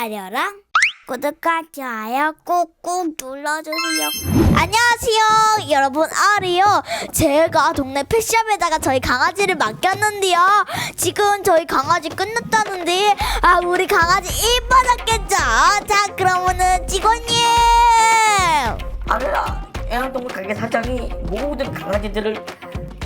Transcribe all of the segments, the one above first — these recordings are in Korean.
아려랑 구독과 좋아요 꾹꾹 눌러주세요. 안녕하세요, 여러분 아리요. 제가 동네 펫샵에다가 저희 강아지를 맡겼는데요. 지금 저희 강아지 끝났다는데, 아 우리 강아지 이뻐졌겠죠? 자, 그러면은 직원님. 아니라 애완동물 가게 사장이 모든 강아지들을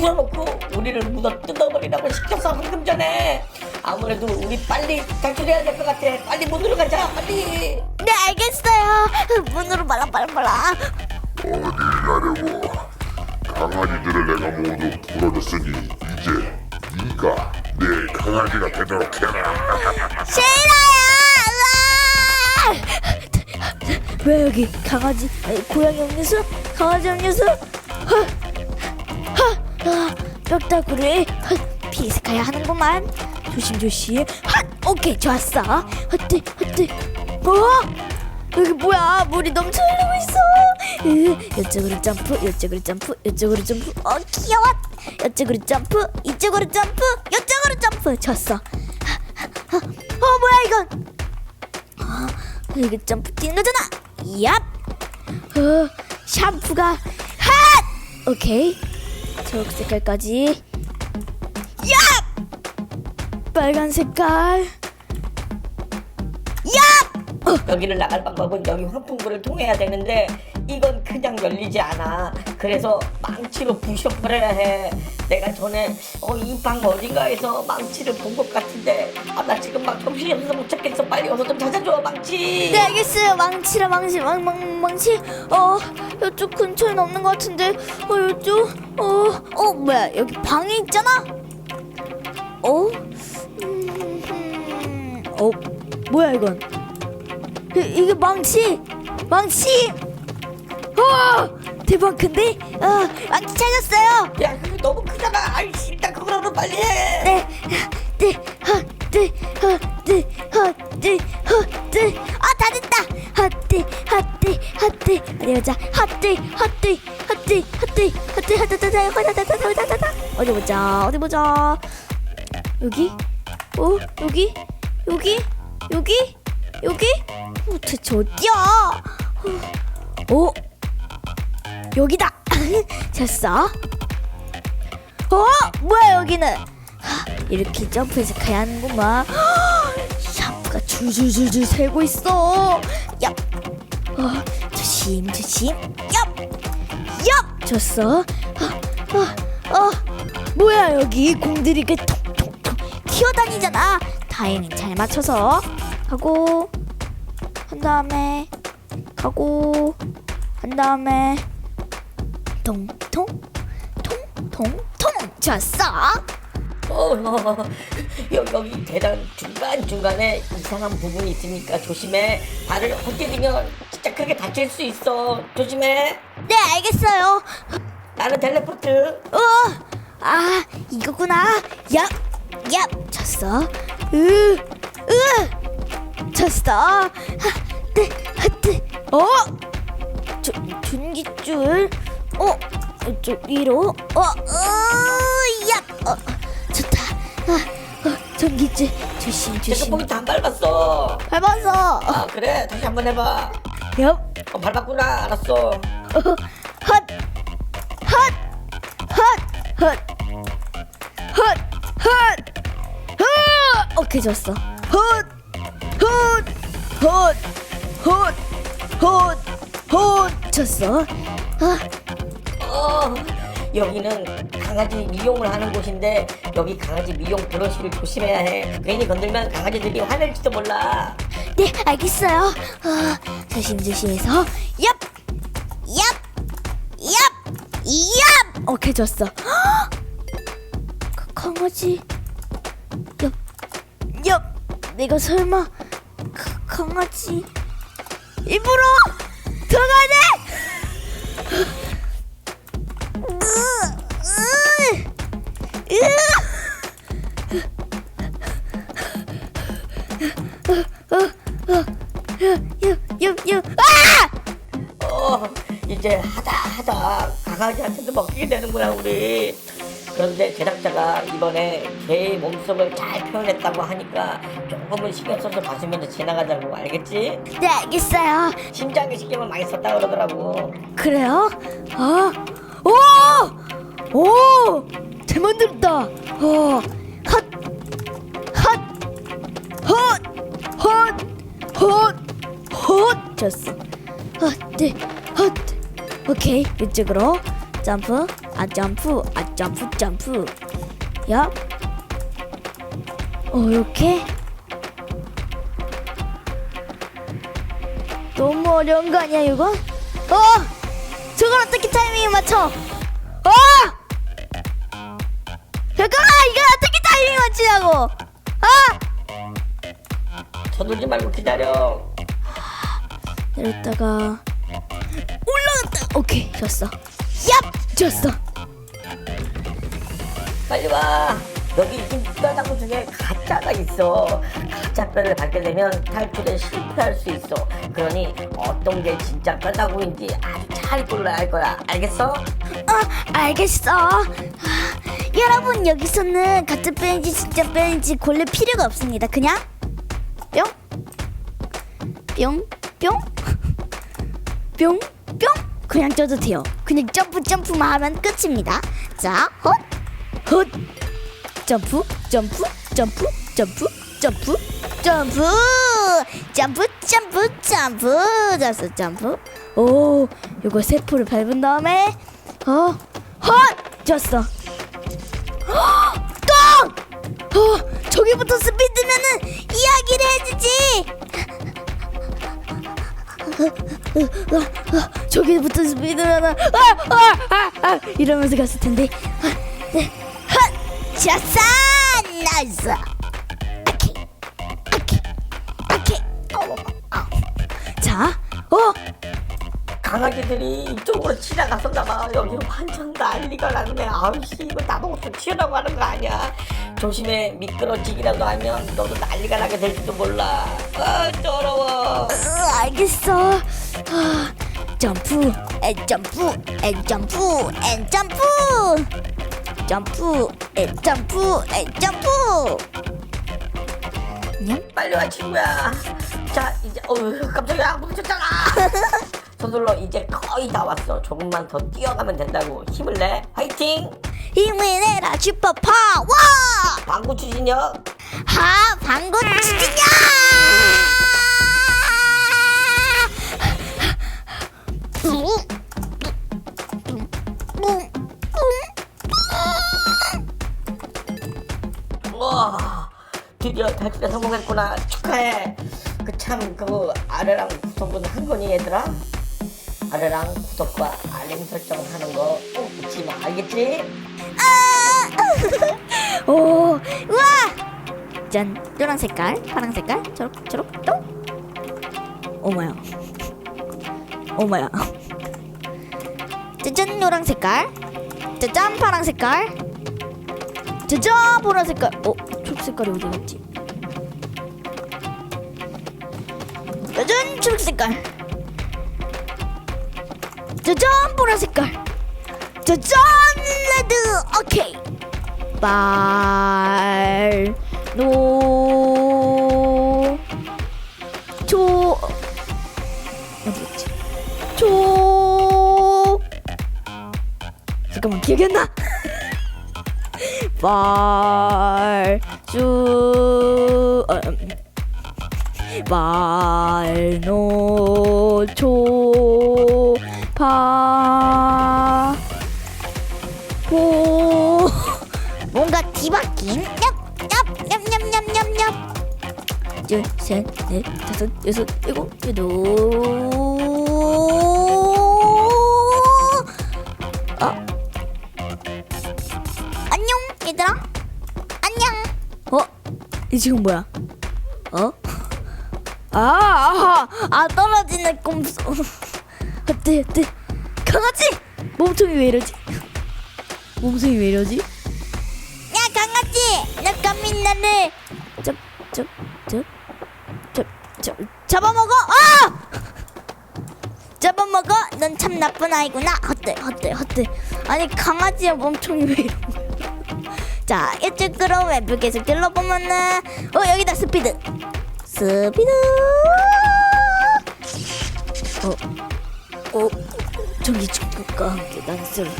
풀어놓고 우리를 묻어 뜯어버리라고 시켰어 방금 전에. 아무래도 우리 빨리 탈출해야 될 것 같아. 빨리 문으로 가자 빨리. 네, 알겠어요. 문으로 말랑말랑말랑. 어딜 가려고. 강아지들을 내가 모두 풀어줬으니 이제 네가 내 강아지가 되도록 해라. 싫어요! 왜 여기 강아지 아니, 고양이 음료수 강아지 음료수 아, 뼈다구를 피스카야 하는구만. 조심조심. 핫 오케이 좋았어. 헛들 헛들. 어? 여기 뭐야? 물이 넘쳐 흐르고 있어. 으, 이쪽으로 점프 이쪽으로 점프 이쪽으로 점프. 어 귀여워. 이쪽으로 점프 이쪽으로 점프 이쪽으로 점프. 졌어. 어 뭐야 이건? 어, 이게 점프 뛰는 거잖아 얍. 어, 샴푸가 핫! 오케이 초록 색깔까지. 얍! 빨간 색깔. 얍! 여기를 나갈 방법은 여기 환풍구를 통해야 되는데 이건 그냥 열리지 않아. 그래서 망치로 부셔버려야 해. 내가 전에 어, 이 방 어딘가에서 망치를 본 것 같은데 아 나 지금 막 정신이 없어서 못 찾겠어. 빨리 와서 좀 찾아줘 망치. 네 알겠어요. 망치라 망치 망, 망, 망치. 어 이쪽 근처엔 없는 것 같은데. 어 이쪽 어어 뭐야 여기 방에 있잖아? 어? 음, 음, 어 뭐야 이건? 이, 이게 망치? 망치 우와 대박 큰데? 어 왕 찾았어요. 야 그거 너무 크잖아. 아이씨 그거라도 빨리 해. 네, 네, 헛, 네, 헛, 네, 헛, 네, 헛, 네. 아다 됐다. 헛디, 헛디, 헛디. 어디 보자. 헛디, 헛디, 헛디, 헛디, 헛디, 헛다다다, 헛다다다, 헛다다다. 어디 보자. 어디 보자. 여기? 어? 여기? 여기? 여기? 여기? 어, 대체 어디야? 어? 여기다. 됐어. 어, 뭐야 여기는? 이렇게 점프해서 가야 하는구만. 샤프가 줄줄줄줄 새고 있어. 얍. 어, 조심 조심. 얍얍. 줬어 어, 어, 어, 뭐야 여기? 공들이 이렇게 톡톡톡 튀어다니잖아. 다행히 잘 맞춰서 하고 한 다음에 가고 한 다음에 통통 통통통 줬어 어, 어, 여- 여기 계단 중간 중간에 이상한 부분이 있으니까 조심해. 발을 헛디디면 진짜 크게 다칠 수 있어. 조심해. 네 알겠어요 나는 텔레포트. 어, 아 이거구나. 야, 야, 쳤어. 으, 으, 쳤어. 하, 뜨, 하뜨. 어, 저 전기줄. 어, 이쪽 위로. 어, 으, 야, 어, 좋다. 아, 어, 전기줄 조심 조심. 거기 다 밟았어. 밟았어. 아 그래 다시 한번 해봐. 엽, 어, 밟았구나. 알았어. 어, 헛, 헛, 헛, 헛, 헛, 헛, 헛. 오케이 좋았어. 헛, 헛, 헛, 헛, 헛, 헛. 쳤어. 아, 어, 여기는 강아지 미용을 하는 곳인데 여기 강아지 미용 브러쉬를 조심해야 해. 괜히 건들면 강아지들이 화낼지도 몰라. 네 알겠어요. 아, 조심조심해서. 얍, 얍, 얍, 얍. 오케이. 헉! 그 강아지. 엽, 엽. 내가 설마 그 강아지 입으로 들어가야 먹히게 되는구나 우리. 그런데 제작자가 이번에 개의 몸속을 잘 표현했다고 하니까 조금은 신경 써서 봐주면 지나가자고 알겠지? 네 알겠어요 심장에 신경을 많이 썼다 그러더라고 그래요? 아, 오! 오! 잘 만들었다. 어, 헛, 헛, 헛, 헛, 헛, 헛. 됐어. 헛, 네, 헛. 오케이, 이쪽으로 점프, 아 점프, 아 점프, 점프. 야. 어, 이렇게. 너무 어려운 거 아니야, 이거? 어! 저걸 어떻게 타이밍에 맞춰? 어! 잠깐만 이걸 어떻게 타이밍 맞추냐고? 아! 서둘지 말고 기다려 내렸다가 올라갔다. 오케이 좋았어. 얍 좋았어. 빨리 와 여기 이 뼈다구 중에 가짜가 있어 가짜 뼈를 받게 되면 탈출에 실패할 수 있어 그러니 어떤 게 진짜 뼈다구인지 아주 잘 골라야 할 거야 알겠어? 아 알겠어. 아, 여러분 여기서는 가짜 뼈인지 진짜 뼈인지 고를 필요가 없습니다. 그냥 뿅, 뿅, 뿅, 뿅, 뿅. 그냥 쪄도 돼요. 그냥 점프 점프만 하면 끝입니다. 자, 헛, 헛, 점프, 점프, 점프, 점프, 점프, 점프, 점프, 점프, 점프, 됐어, 점프. 오, 요거 세포를 밟은 다음에 어, 헛, 졌어. 똥! 어, 저기부터 스피드면은 이야기를 해주지. 저기부터 스피드면은 아, 아, 아, 아, 이러면서 갔을 텐데. 아, 네, 헛, 졌어, 나이스. 아키, 아키, 아키. 어, 어. 자, 어, 강아지들이 이쪽으로 지나갔었나 봐 여기 완전 난리가 났네 아우씨 이거 나보고 좀 튀어나고 하는 거 아니야? 조심해. 미끄러지기라도 하면 너도 난리가 나게 될지도 몰라. 아 더러워. 으, 알겠어. 아, 점프, 에 점프, 에 점프, 에 점프, 점프, 에 점프, 에 점프. 안녕? 빨리 와 친구야 자 이제 어휴 깜짝이야 멈췄잖아 서둘러 이제 거의 다 왔어 조금만 더 뛰어가면 된다고 힘을 내 화이팅 힘을 내라 슈퍼 파워! 방구 추진력 하 방구 치기냐! 와 드디어 탈출에 성공했구나 축하해 그 참 그 아래랑 구독은 한 거니 얘들아 아래랑 구독과 알림 설정 하는 거 꼭 잊지 마 알겠지? 오, 우와! 짠, 노란 색깔, 파란 색깔, 초록, 초록, 똥. 오마야. 오마야. 짜잔, 노란 색깔. 짜잔, 파란 색깔. 짜잔, 보라 색깔. 어, 초록 색깔이 어디 갔지? 짜잔, 초록 색깔. 짜잔, 보라 색깔. 짜잔, 레드. 오케이. 말, 노, 잠깐만 기억이 안 나. 말, 주, 어, 음. 파, 보. 뭔가 뒤바뀐 냠냠냠냠냠냠 둘셋 넷 다섯 여섯 일곱 여덟 이 지금 뭐야? 어? 아, 아, 아 떨어지는 꼼수. 어때 어때? 강아지! 몸통이 왜 이러지? 몸통이 왜 이러지? 야 강아지! 너 감히 나를 저저 저 저 잡아먹어! 아! 잡아먹어? 넌 참 나쁜 아이구나. 헛들 헛들 헛들 아니 강아지의 몸통이 왜 이런 거야 자 이쪽으로 왼쪽 계속 들러보면은 어 여기다 스피드. 스피드! 어, 어 축구과 함께 단술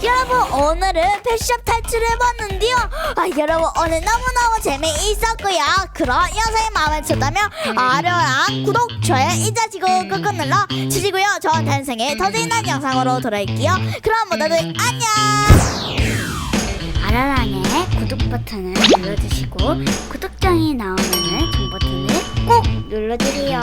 여러분 오늘은 펫샵 탈출을 해봤는데요. 아 여러분 오늘 너무너무 재미있었고요. 그럼 영상이 마음에 드셨다면 아려랑 구독 좋아요 잊어지고 꾹꾹 눌러 주시고요. 저는 생에 더 재미난 영상으로 돌아올게요. 그럼 모두들 안녕 아라랑의 구독 버튼을 눌러주시고 구독장이 나오면 종 버튼을 꼭 눌러주세요.